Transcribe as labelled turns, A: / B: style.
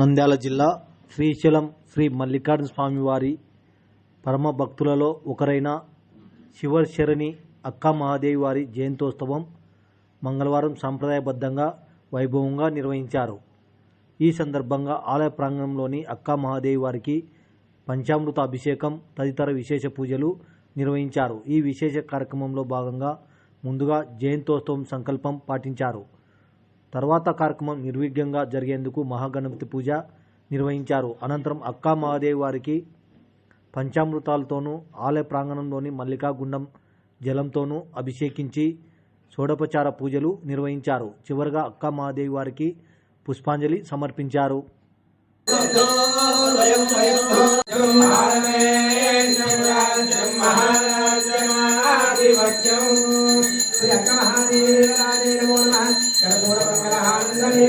A: నంద్యాల జిల్లా శ్రీశైలం శ్రీ మల్లికార్జున స్వామివారి పరమ భక్తులలో ఒకరైన శివశరణి అక్కా మహాదేవి వారి జయంతోత్సవం మంగళవారం సాంప్రదాయబద్ధంగా వైభవంగా నిర్వహించారు. ఈ సందర్భంగా ఆలయ ప్రాంగణంలోని అక్క మహాదేవి వారికి పంచామృత అభిషేకం తదితర విశేష పూజలు నిర్వహించారు. ఈ విశేష కార్యక్రమంలో భాగంగా ముందుగా జయంతోత్సవం సంకల్పం పాటించారు. తర్వాత కార్యక్రమం నిర్విఘ్నంగా జరిగేందుకు మహాగణపతి పూజ నిర్వహించారు. అనంతరం అక్కా మహాదేవి వారికి పంచామృతాలతోనూ ఆలయ ప్రాంగణంలోని మల్లికాగుండం జలంతోనూ అభిషేకించి షోడోపచార పూజలు నిర్వహించారు. చివరగా అక్కా మహాదేవి వారికి పుష్పాంజలి సమర్పించారు.
B: శ్రీ